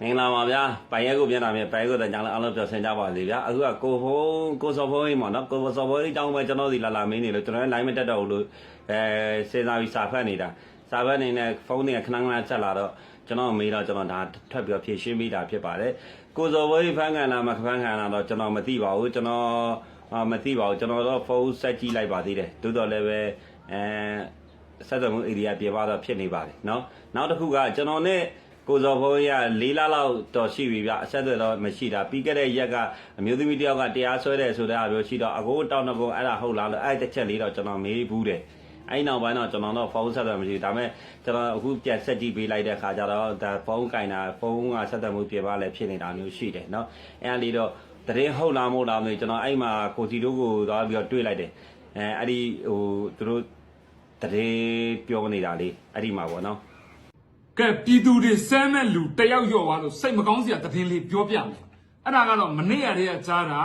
မင်္ဂလာပါဗျာပိုင်ရဲကိုပြန်လာမယ်ပိုင်ရဲကိုတန်ကြောင်လည်းအားလုံးပြောဆင်ကြပါစေဗျာအခုကကိုဖုန်းကိုစော်ဖုန်းကြီးပေါ့နော်ကိုစော်ဖုန်းကြီးတောင်းပဲကျွန်တော်ဒီလာလာမင်းနေလို့ကျွန်တော်လည်း line မတက်တော့ဘူးလို့အဲစဉ်းစားပြီးစာဖတ်နေတာစာဖတ်နေတဲ့ဖုန်းတွေကခဏခဏဆက်လာတော့ကျွန်တော်မေးတော့ကျွန်တော်ဒါထပ်ပြီးဖြည့်ရှင်းပြီးတာဖြစ်ပါတယ်ကိုစော်ဖုန်းကြီးဖန်ခံလာမဖန်ခံလာတော့ကျွန်တော်မသိပါဘူးကျွန်တော်အာမသိပါဘူးကျွန်တော်တော့ဖုန်းဆက်ကြည့်လိုက်ပါသေးတယ်တိုးတော့လည်းပဲအဲဆက်သွယ်မှု area ပြေပါတော့ဖြစ်နေပါတယ်เนาะနောက်တစ်ခုကကျွန်တော်နဲ့ ကိုဇော်ဘုန်းကြီးက၄လလောက်တော်ရှိပြီဗျအဆက်အသွယ်တော့မရှိတာပြီးခဲ့တဲ့ရက်ကအမျိုးသမီးတယောက်ကတရားစွဲတယ်ဆိုတဲ့အပြောရှိတော့အကိုတောင်းတော့ကိုအဲ့ဒါဟုတ်လားလို့အဲ့တစ်ချက်လေးတော့ကျွန်တော်မေးဘူးတယ်အဲ့နောက်ပိုင်းတော့ကျွန်တော်တော့ဖုန်းဆက်သွယ်မရှိဘူးဒါပေမဲ့ကျွန်တော်အခုပြန်ဆက်ကြည့်ပေးလိုက်တဲ့ခါကျတော့ဒါဖုန်းကင်တာဖုန်းကဆက်သွယ်မှုပြေပါလဲဖြစ်နေတာမျိုးရှိတယ်เนาะအဲ့အလေးတော့တရင်ဟုတ်လားမဟုတ်လားမသိဘူးကျွန်တော်အဲ့မှာကိုစီတို့ကိုသွားပြီးတော့တွေ့လိုက်တယ်အဲအဲ့ဒီဟိုသူတို့တရင်ပြောနေတာလေးအဲ့ဒီမှာပေါ့နော် ကဲပြည်သူတွေစမ်းမဲ့လူတယောက်ရော့သွားလို့စိတ်မကောင်းစရာသတင်းလေးပြောပြမယ်အဲ့ဒါကတော့မနေ့ရတဲ့ကကြားတာ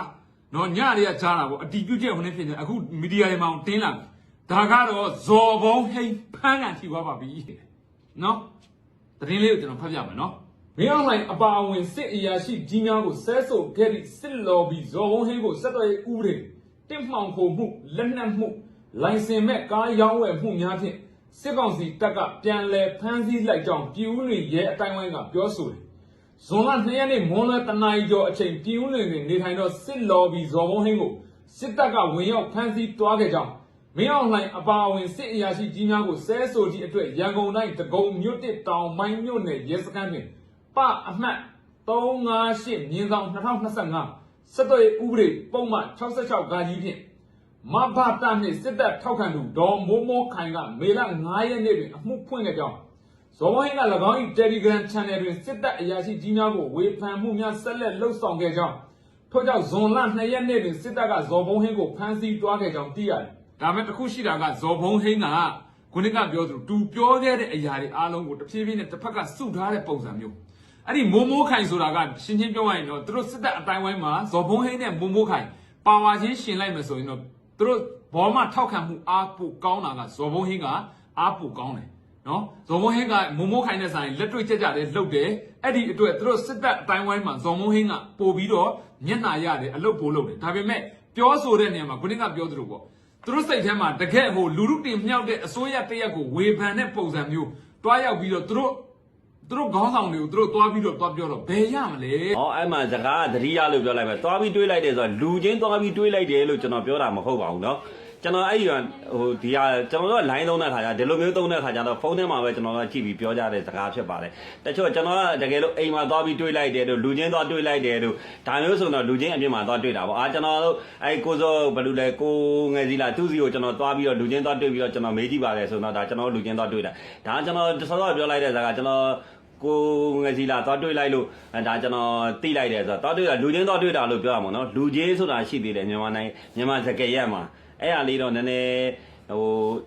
နော်ညရတဲ့ကကြားတာပေါ့အတီးပြုတ်ချက်ဟိုနေ့ဖြစ်နေအခုမီဒီယာတွေမှာတင်းလာပြီဒါကတော့ဇော်ဘုံဟိန်ဖမ်းကန်ထိသွားပါပြီနော်သတင်းလေးကိုကျွန်တော်ဖတ်ပြမယ်နော်မင်းအောင်လှိုင်အပါအဝင်စစ်အရာရှိကြီးများကိုဆဲဆိုခဲ့သည့်စစ်လော်ဘီဇော်ဘုံဟိန်ကိုဆက်သွယ်ရေးဥပဒေတင့်မှောင်ခိုမှုလက်နက်မှုလိုင်စင်မဲ့ကားရောင်းဝယ်မှုများဖြင့် စစ်ကောင်စီတပ်ကပြန်လည်ဖမ်းဆီးလိုက်ကြောင်းပြည်ဦးလွင်ရဲအတိုင်းဝိုင်းကပြောဆိုတယ်။ဇွန်လ2ရက်နေ့မွန်းလွဲတနာရီကျော်အချိန်ပြည်ဦးလွင်တွင်နေထိုင်သောစစ်လော်ဘီဇော်ဘုံဟင်းကိုစစ်တပ်ကဝင်ရောက်ဖမ်းဆီးတွားခဲ့ကြောင်းမင်းအောင်လှိုင်အပါအဝင်စစ်အရာရှိကြီးများကိုဆဲဆိုသည့်အတွက်ရန်ကုန်တိုင်းတကုံမြို့တစ်တောင်မိုင်းမြို့နယ်ရဲစခန်းတွင်ပအမှတ်358မြင်းဆောင်2025စစ်တွေဥပဒေပုံမှန်66ဂါကြီးဖြင့် မဘတာနှင့်စစ်တပ်ထောက်ခံသူဒေါ်မိုးမိုးခိုင်ကမေလ9ရက်နေ့တွင်အမှုဖွင့်ခဲ့ကြောင်းဇော်ဝိုင်းက၎င်း၏ Telegram Channel တွင်စစ်တပ်အရာရှိကြီးများကိုဝေဖန်မှုများဆက်လက်လှုပ်ဆောင်ခဲ့ကြောင်းထို့ကြောင့်ဇွန်လ2ရက်နေ့တွင်စစ်တပ်ကဇော်ဘုံဟင်းကိုဖမ်းဆီးတွားခဲ့ကြောင်းသိရတယ်။ဒါပေမဲ့တစ်ခုရှိတာကဇော်ဘုံဟင်းကခုနကပြောသလိုသူပြောခဲ့တဲ့အရာတွေအားလုံးကိုတစ်ဖြည်းဖြည်းနဲ့တစ်ဖက်ကစုထားတဲ့ပုံစံမျိုးအဲ့ဒီမိုးမိုးခိုင်ဆိုတာကရှင်းချင်းပြောရရင်တော့သူတို့စစ်တပ်အတိုင်းဝိုင်းမှာဇော်ဘုံဟင်းနဲ့မိုးမိုးခိုင်ပါဝါချင်းရှင်လိုက်မယ်ဆိုရင်တော့ သူတို့ဘောမထောက်ခံမှုအားပိုကောင်းတာကဇော်ဘုံဟင်းကအားပိုကောင်းတယ်နော်ဇော်ဘုံဟင်းကမုံမိုးခိုင်တဲ့ဆိုင်လက်တွေ့ကြကြတယ်လှုပ်တယ်အဲ့ဒီအတွက်သူတို့စစ်တပ်အတိုင်းဝိုင်းမှာဇော်ဘုံဟင်းကပို့ပြီးတော့မျက်နှာရတယ်အလုပ်ပို့လုပ်တယ်ဒါပေမဲ့ပြောဆိုတဲ့နေရာမှာခုနကပြောသလိုပေါ့သူတို့စိတ်ထဲမှာတကယ်ဟိုလူလူတင်မြောက်တဲ့အစိုးရတရက်ကိုဝေဖန်တဲ့ပုံစံမျိုးတွားရောက်ပြီးတော့သူတို့ သူတို့ခေါင်းဆောင်တွေကိုသူတို့တွားပြီးတော့တွားပြောတော့ဘယ်ရမလဲ ။ဟောအဲ့မှာစကားကသတိရလို့ပြောလိုက်မယ်။သွားပြီးတွေးလိုက်တယ်ဆိုတော့လူချင်းသွားပြီးတွေးလိုက်တယ်လို့ကျွန်တော်ပြောတာမဟုတ်ပါဘူးเนาะ။ ကျွန်တော်အဲ့ဒီကဟိုဒီဟာကျွန်တော်တို့က line သုံးတဲ့ခါကျဒီလိုမျိုးသုံးတဲ့ခါကျတော့ဖုန်းထဲမှာပဲကျွန်တော်ကကြည့်ပြီးပြောကြတဲ့စကားဖြစ်ပါတယ်။တချို့ကျွန်တော်ကတကယ်လို့အိမ်မှာသွားပြီးတွေးလိုက်တယ်လို့လူချင်းသွားတွေးလိုက်တယ်လို့ဒါမျိုးဆိုတော့လူချင်းအပြင်မှာသွားတွေးတာပေါ့။အာကျွန်တော်တို့အဲ့ကိုစောဘယ်လိုလဲကိုငယ်စီလာသူ့စီကိုကျွန်တော်သွားပြီးတော့လူချင်းသွားတွေးပြီးတော့ကျွန်တော်မေးကြည့်ပါတယ်ဆိုတော့ဒါကျွန်တော်လူချင်းသွားတွေးတာ။ဒါကျွန်တော်စောစောပြောလိုက်တဲ့စကားကျွန်တော်ကိုငစီလာသွားတွေ့လိုက်လို့အဲဒါကျွန်တော်သိလိုက်တယ်ဆိုတော့သွားတွေ့တာလူချင်းသွားတွေ့တာလို့ပြောရမှာနော်လူချင်းဆိုတာရှိသေးတယ်မြန်မာနိုင်ငံမြန်မာစကားရက်မှာ အဲ့အားလေးတော့နည်းနည်းဟို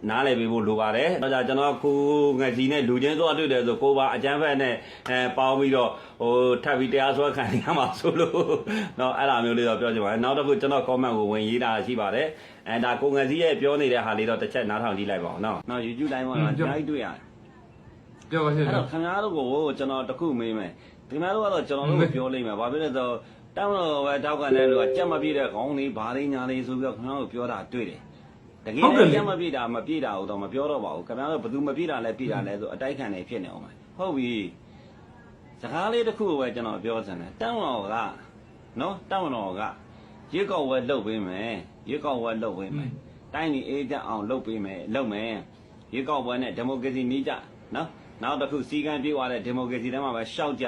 နားလည်ပေးဖို့လိုပါတယ်။ဒါကြောင့်ကျွန်တော်ခုငစီနဲ့လူချင်းသွားတွေ့တယ်ဆိုကိုပါအကျန်းဖက်နဲ့အဲပေါင်းပြီးတော့ဟိုထပ်ပြီးတရားစွဲခံရမှာဆိုလို့တော့အဲ့လိုမျိုးလေးတော့ပြောချင်ပါတယ်။နောက်တစ်ခုကျွန်တော် comment ကိုဝင်ရေးတာရှိပါတယ်။အဲဒါကိုငစီရဲ့ပြောနေတဲ့ဟာလေးတော့တစ်ချက်နားထောင်ကြည့်လိုက်ပါအောင်နော်။နောက် YouTube live မှာကျွန်တော်တွေ့ရတယ်။ပြောပါရှင့်။အဲ့တော့ခင်ဗျားတို့ကိုကျွန်တော်တခုမေးမယ်။ခင်ဗျားတို့ကတော့ကျွန်တော်တို့ပြောလိမ့်မယ်။ဘာဖြစ်လဲဆိုတော့ တောင်းတော့ပဲတောက်ကန်တဲ့လူကကြက်မပြည့်တဲ့ခေါင်းလေးဘာလေးညာလေးဆိုပြီးတော့ခင်ဗျားတို့ပြောတာတွေ့တယ်တကယ်လည်းကြက်မပြည့်တာမပြည့်တာဟုတ်တော့မပြောတော့ပါဘူးခင်ဗျားတို့ဘယ်သူမပြည့်တာလဲပြည့်တာလဲဆိုအတိုက်ခံနေဖြစ်နေအောင်မယ်ဟုတ်ပြီစကားလေးတစ်ခုပဲကျွန်တော်ပြောစမ်းတယ်တောင်းတော်ကနော်တောင်းတော်ကရေကောက်ဝဲလှုပ်ပေးမယ်ရေကောက်ဝဲလှုပ်ပေးမယ်တိုင်းဒီအေးကြအောင်လှုပ်ပေးမယ်လှုပ်မယ်ရေကောက်ဝဲနဲ့ဒီမိုကရေစီနီးကြနော်နောက်တစ်ခုစီကံပြေးသွားတဲ့ဒီမိုကရေစီတန်းမှာပဲရှောက်ကြ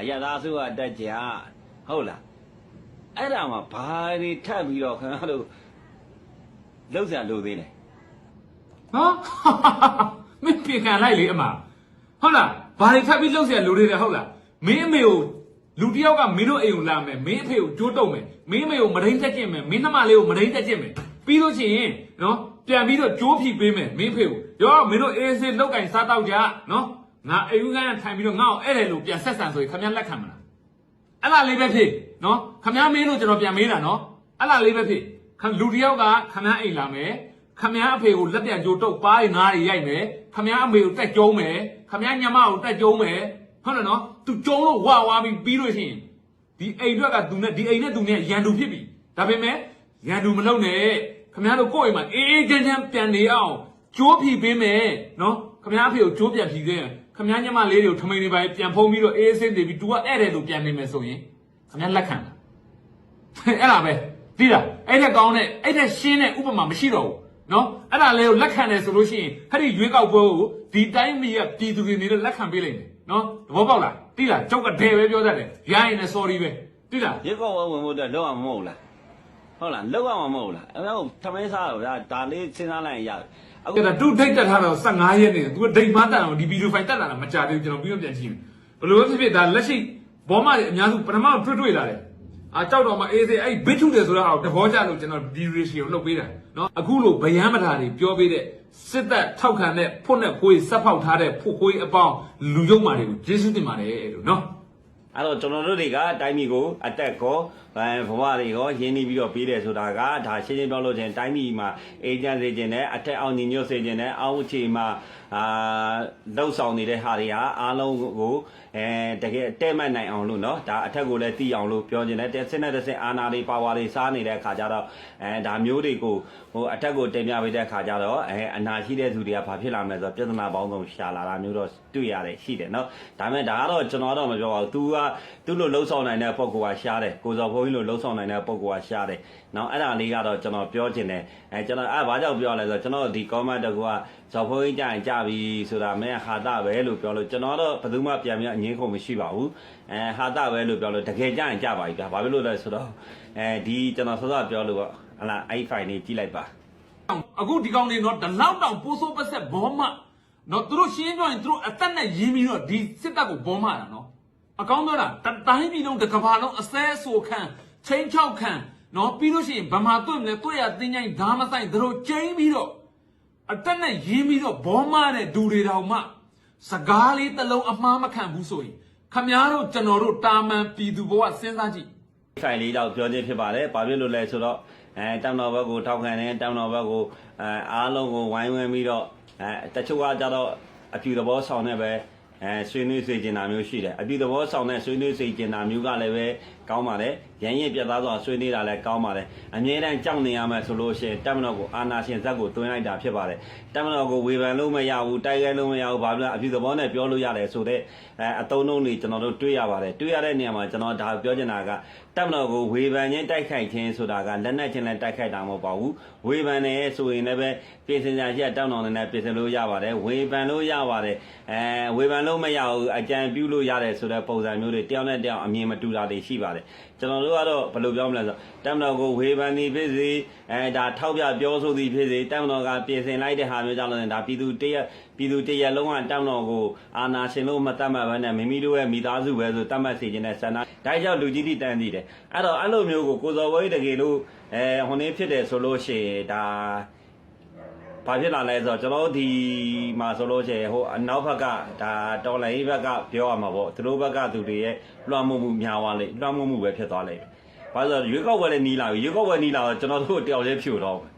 အရသာစုကတက်ကြ ဟုတ်လားအဲ့ဒါမှာဘာတွေထပ်ပြီးတော့ခင်ဗျားတို့လောက်စရာလိုသေးတယ်နော်မင်းပြေခံလိုက်လေအမဟုတ်လားဘာတွေထပ်ပြီးလောက်စရာလိုသေးတယ်ဟုတ်လားမင်းအမေကိုလူတယောက်ကမင်းတို့အိမ်ကိုလာမယ်မင်းအဖေကိုကြိုးတုံမယ်မင်းအမေကိုမဒိန်တက်ကျင်မယ်မင်းနှမလေးကိုမဒိန်တက်ကျင်မယ်ပြီးလို့ရှိရင်နော်ပြန်ပြီးတော့ကြိုးဖြီပေးမယ်မင်းအဖေကိုရောမင်းတို့အေးဆေးလောက်ကင်စားတော့ကြနော်ငါအိမ်ကန်းထိုင်ပြီးတော့ငါ့ကိုအဲ့တယ်လို့ပြန်ဆက်ဆံဆိုရင်ခင်ဗျားလက်ခံမလား အဲ့လားလေးပဲဖြစ်နော်ခမည်းမင်းတို့ကျွန်တော်ပြန်မေးတာနော်အဲ့လားလေးပဲဖြစ်လူတယောက်ကခမည်းအိမ်လာမယ်ခမည်းအဖေကိုလက်ပြန်ကြိုးတုပ်ပါးရင်နားရရိုက်မယ်ခမည်းအမေကိုတက်ကြုံးမယ်ခမည်းညမကိုတက်ကြုံးမယ်ဟုတ်တယ်နော်သူကြုံးလို့ဝါဝါပြီးပြီးလို့ရှိရင်ဒီအိမ်တွက်ကသူနဲ့ဒီအိမ်နဲ့သူနဲ့ရန်သူဖြစ်ပြီဒါပေမဲ့ရန်သူမလုပ်နဲ့ခမည်းတို့ကိုယ့်အိမ်မှာအေးအေးချမ်းချမ်းပြန်နေအောင်ကြိုးဖြီပေးမယ်နော်ခမည်းအဖေကိုကြိုးပြန်ဖြီခဲ့ရင် ဗျားညမလေးတွေကိုထမိန်တွေပါပြန်ဖုံးပြီးတော့အေးအေးဆေးဆေးပြီး तू ကဧည့်တယ်လို့ပြန်နေမယ်ဆိုရင်ခင်ဗျားလက်ခံလားအဲ့ဒါပဲသိလားအဲ့တဲ့ကောင်းတဲ့အဲ့တဲ့ရှင်းတဲ့ဥပမာမရှိတော့ဘူးနော်အဲ့ဒါလေးကိုလက်ခံတယ်ဆိုလို့ရှိရင်အဲ့ဒီရွေးကောက်ပွဲကိုဒီတိုင်းမီးကပြည်သူတွေနေလက်ခံပေးလိုက်တယ်နော်သဘောပေါက်လားသိလားကြောက်ကဒဲပဲပြောတတ်တယ်ရရင်လည်း sorry ပဲသိလားရွေးကောက်ပွဲဝင်ဖို့အတွက်လောက်အောင်မဟုတ်လားဟုတ်လားလောက်အောင်မဟုတ်လားအဲ့တော့ထမင်းစားတော့ဗျာဒါလေးစဉ်းစားလိုက်ရင်ရတယ် အခုအဲ့ဒါသူဒိတ်တက်ထားတော့15ရက်နေတယ်သူကဒိတ်မတက်အောင်ဒီဗီဒီယိုဖိုင်တက်လာတာမကြသေးဘူးကျွန်တော်ပြီးတော့ပြန်ကြည့်မယ်ဘယ်လိုပဲဖြစ်ဖြစ်ဒါလက်ရှိဘောမတွေအများစုပထမတွေ့တွေ့လာတယ်အာကြောက်တော့မှအေးစေးအဲ့ဘစ်ထုတယ်ဆိုတော့အော်တဘောကြလို့ကျွန်တော်ဒီရေရှီကိုလှုပ်ပေးတာနော်အခုလိုဗယမ်းမထာတွေပြောပေးတဲ့စစ်သက်ထောက်ခံတဲ့ဖွတ်နဲ့ခွေးဆက်ဖောက်ထားတဲ့ဖွတ်ခွေးအပေါင်းလူယုံမာတွေကိုကျေးဇူးတင်ပါတယ်လို့နော် အဲ့တော့ကျွန်တော်တို့တွေကတိုင်းပြည်ကိုအတက်ကောအဲဘဝတွေရောရင်းနှီးပြီးတော့ပြီးတယ်ဆိုတာကဒါရှင်းရှင်းပြောလို့ချင်းတိုင်းပြည်မှာအေဂျင့်စေခြင်းနဲ့အထက်အောင်ညီညွတ်စေခြင်းနဲ့အောက်ခြေမှာ အာလှုပ်ဆောင်နေတဲ့ဟာတွေဟာအားလုံးကိုအဲတကယ်တဲ့မှတ်နိုင်အောင်လို့เนาะဒါအထက်ကိုလည်းတီးအောင်လို့ပြောခြင်းနဲ့တစ်စက်နဲ့တစ်စက်အာနာတွေပါဝါတွေစားနေတဲ့အခါကျတော့အဲဒါမျိုးတွေကိုဟိုအထက်ကိုတင်ပြပေးတဲ့အခါကျတော့အဲအနာရှိတဲ့သူတွေကဘာဖြစ်လာမလဲဆိုတော့ပြဿနာပေါင်းစုံရှာလာတာမျိုးတော့တွေ့ရတယ်ရှိတယ်เนาะဒါပေမဲ့ဒါကတော့ကျွန်တော်တော့မပြောပါဘူး तू ကသူ့လိုလှုပ်ဆောင်နိုင်တဲ့ပုံကောရှားတယ်ကိုစော်ဘုန်းကြီးလိုလှုပ်ဆောင်နိုင်တဲ့ပုံကောရှားတယ်နော်အဲ့ဒါလေးကတော့ကျွန်တော်ပြောချင်တယ်အဲကျွန်တော်အဲ့ဘာကြောင့်ပြောလဲဆိုတော့ကျွန်တော်ဒီ comment တကူကဇော်ဘုန်းကြီးကြာရင်ကြာ ပြီဆိုတာမင်းဟာတာပဲလို့ပြောလို့ကျွန်တော်တော့ဘယ်သူမှပြန်ပြီးအငင်းခုံမရှိပါဘူးအဲဟာတာပဲလို့ပြောလို့တကယ်ကြာရင်ကြာပါပြီဗျာဘာဖြစ်လို့လဲဆိုတော့အဲဒီကျွန်တော်စောစောပြောလို့ပေါ့ဟလာအဲ့ file လေးကြည့်လိုက်ပါအခုဒီကောင်တွေတော့ဒီလောက်တောင်ပိုးဆိုးပတ်ဆက်ဘောမနော်သူတို့ရှင်းပြောရင်သူတို့အသက်နဲ့ရင်းပြီးတော့ဒီစစ်တပ်ကိုဘောမတာနော်အကောင်းပြောတာတတိုင်းပြည်လုံးတစ်ကဘာလုံးအစဲဆိုခံချင်းချောက်ခံနော်ပြီးလို့ရှိရင်ဗမာတွေ့မလဲတွေ့ရတင်းချိုင်းဓာမဆိုင်သူတို့ကျင်းပြီးတော့ အသက်နဲ့ရင်းပြီးတော့ဘောမတဲ့ဒူတွေတောင်မှစကားလေးတစ်လုံးအမှားမခံဘူးဆိုရင်ခမည်းတော်ကျွန်တော်တို့တာမန်ပြည်သူဘဝစဉ်းစားကြည့်ဖိုင်လေးတော့ပြောခြင်းဖြစ်ပါတယ်။ဘာဖြစ်လို့လဲဆိုတော့အဲတောင်တော်ဘက်ကိုထောက်ခံတယ်တောင်တော်ဘက်ကိုအဲအားလုံးကိုဝိုင်းဝန်းပြီးတော့အဲတချို့ကကြတော့အပြူသဘောဆောင်နေပဲအဲဆွေးနွေးစေချင်တာမျိုးရှိတယ်။အပြူသဘောဆောင်တဲ့ဆွေးနွေးစေချင်တာမျိုးကလည်းပဲကောင်းပါတယ်။ ရရင်ရင်ပြတ်သားစွာဆွေးနွေးတာလည်းကောင်းပါတယ်။အမြဲတမ်းကြောက်နေရမယ်ဆိုလို့ရှိရင်တက်မတော်ကိုအာနာရှင်ဇက်ကိုတွင်းလိုက်တာဖြစ်ပါတယ်။တက်မတော်ကိုဝေဖန်လို့မရဘူးတိုက်ခိုက်လို့မရဘူးဘာဖြစ်လဲအပြူသဘောနဲ့ပြောလို့ရတယ်ဆိုတော့အဲအတုံးလုံးတွေကျွန်တော်တို့တွေးရပါတယ်။တွေးရတဲ့နေရာမှာကျွန်တော်ဒါပြောချင်တာကတက်မတော်ကိုဝေဖန်ခြင်းတိုက်ခိုက်ခြင်းဆိုတာကလက်နက်ချင်းနဲ့တိုက်ခိုက်တာမဟုတ်ပါဘူးဝေဖန်တယ်ဆိုရင်လည်းပဲပြင်ဆင်ကြရတက်တော်နဲ့ပြင်ဆင်လို့ရပါတယ်ဝေဖန်လို့ရပါတယ်အဲဝေဖန်လို့မရဘူးအကြံပြုလို့ရတယ်ဆိုတဲ့ပုံစံမျိုးတွေတယောက်နဲ့တယောက်အမြင်မတူတာတွေရှိပါတယ် ကျွန်တော်တို့ကတော့ဘယ်လိုပြောမလဲဆိုတက်မတော်ကိုဝေဖန်နေဖြစ်စေအဲဒါထောက်ပြပြောဆိုသည်ဖြစ်စေတက်မတော်ကပြင်ဆင်လိုက်တဲ့ဟာမျိုးကြောင့်လည်းဒါပြည်သူတရက်ပြည်သူတရက်လုံးကတက်မတော်ကိုအာနာရှင်လို့မတတ်မှတ်ဘဲနဲ့မိမိတို့ရဲ့မိသားစုပဲဆိုတတ်မှတ်စေခြင်းနဲ့ဆန္ဒဒါကြောင့်လူကြီးတိတန်းတည်တယ်အဲ့တော့အဲ့လိုမျိုးကိုကိုစော်ဝဲတကယ်လို့အဲဟိုနေ့ဖြစ်တယ်ဆိုလို့ရှိရင်ဒါ ဘာဖြစ်လာလဲဆိုတော့ကျွန်တော်တို့ဒီမှာဆိုလို့ရှိရင်ဟိုအနောက်ဘက်ကဒါတော်လိုင်းဘက်ကပြောရမှာပေါ့သူတို့ဘက်ကသူတွေရဲ့လွှမ်းမိုးမှုများသွားလိမ့်လွှမ်းမိုးမှုပဲဖြစ်သွားလိမ့်မယ်ဘာလို့လဲဆိုတော့ရွေးကောက်ပွဲလည်းနီးလာပြီရွေးကောက်ပွဲနီးလာတော့ကျွန်တော်တို့တယောက်ချင်းဖြူတော့မယ်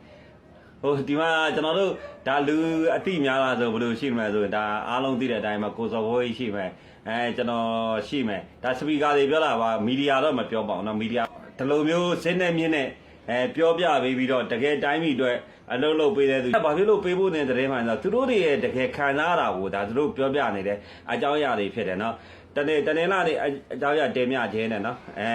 ဟိုဒီမှာကျွန်တော်တို့ဒါလူအတိများလာဆိုဘယ်လိုရှိမလဲဆိုရင်ဒါအားလုံးသိတဲ့အတိုင်းမှာကိုစော်ဘိုးကြီးရှိမယ်အဲကျွန်တော်ရှိမယ်ဒါစပီကာတွေပြောတာပါမီဒီယာတော့မပြောပါဘူးเนาะမီဒီယာဒီလိုမျိုးစင်းနေမြင့်နဲ့ အဲပြောပြပေးပြီးတော့တကယ်တိုင်းပြည်အတွက်အလုပ်လုပ်ပေးတဲ့သူဘာဖြစ်လို့ပေးဖို့နေတဲ့တဲ့မှန်ဆိုသူတို့တွေရဲ့တကယ်ခံစားတာကိုဒါသူတို့ပြောပြနေတဲ့အကြောင်းအရာတွေဖြစ်တယ်နော်တနေ့တနေ့လာနေအကြောင်းအရာတင်ပြခြင်းနဲ့နော်အဲ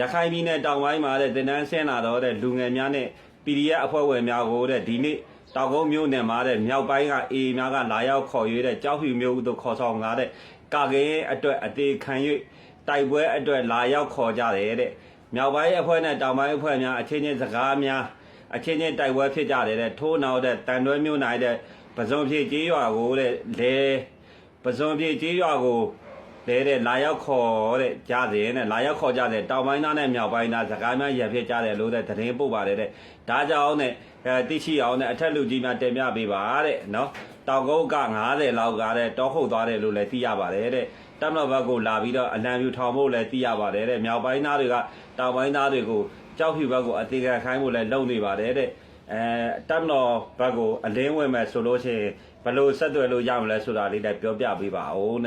ရခိုင်ပြည်နယ်တောင်ပိုင်းမှာတဲ့တင်တန်းဆင်းလာတော့တဲ့လူငယ်များနဲ့ PDF အဖွဲ့ဝင်များကိုတဲ့ဒီနေ့တောင်ကုန်းမြို့နယ်မှာတဲ့မြောက်ပိုင်းကအေအေများကလာရောက်ခေါ်ရွေးတဲ့ကြောက်ဖြူမြို့သို့ခေါ်ဆောင်လာတဲ့ကာကင်းအတွက်အသေးခံ၍တိုက်ပွဲအတွက်လာရောက်ခေါ်ကြတယ်တဲ့ မြောက်ပိုင်းအဖွဲ့နဲ့တောင်ပိုင်းအဖွဲ့များအချင်းချင်းစကားများအချင်းချင်းတိုက်ပွဲဖြစ်ကြတယ်တဲ့ထိုးနောက်တဲ့တန်တွဲမြို့နိုင်တဲ့ပစုံပြေကျေးရွာကိုတဲ့လေပစုံပြေကျေးရွာကိုလဲတဲ့လာရောက်ခေါ်တဲ့ကြားစဉ်နဲ့လာရောက်ခေါ်ကြတဲ့တောင်ပိုင်းသားနဲ့မြောက်ပိုင်းသားစကားများရဖြစ်ကြတယ်လို့တဲ့သတင်းပို့ပါတယ်တဲ့ဒါကြောင့်နဲ့အဲတိရှိအောင်နဲ့အထက်လူကြီးများတင်ပြပေးပါတဲ့နော်တောင်ကုန်းက90လောက်ကတဲ့တောခုတ်သွားတယ်လို့လည်းသိရပါတယ်တဲ့ တမတော်ဘက်ကိုလာပြီးတော့အလံပြူထောင်ဖို့လည်းသိရပါတယ်တဲ့မြောက်ပိုင်းသားတွေကတောင်ပိုင်းသားတွေကိုကြောက်ဖြူဘက်ကိုအသေးခံခိုင်းဖို့လည်းလုပ်နေပါတယ်တဲ့အဲတမတော်ဘက်ကိုအလင်းဝင်မဲ့ဆိုလို့ရှိရင်ဘယ်လိုဆက်သွယ်လို့ရမလဲဆိုတာလေးလည်းပြောပြပေးပါဦးနဲ့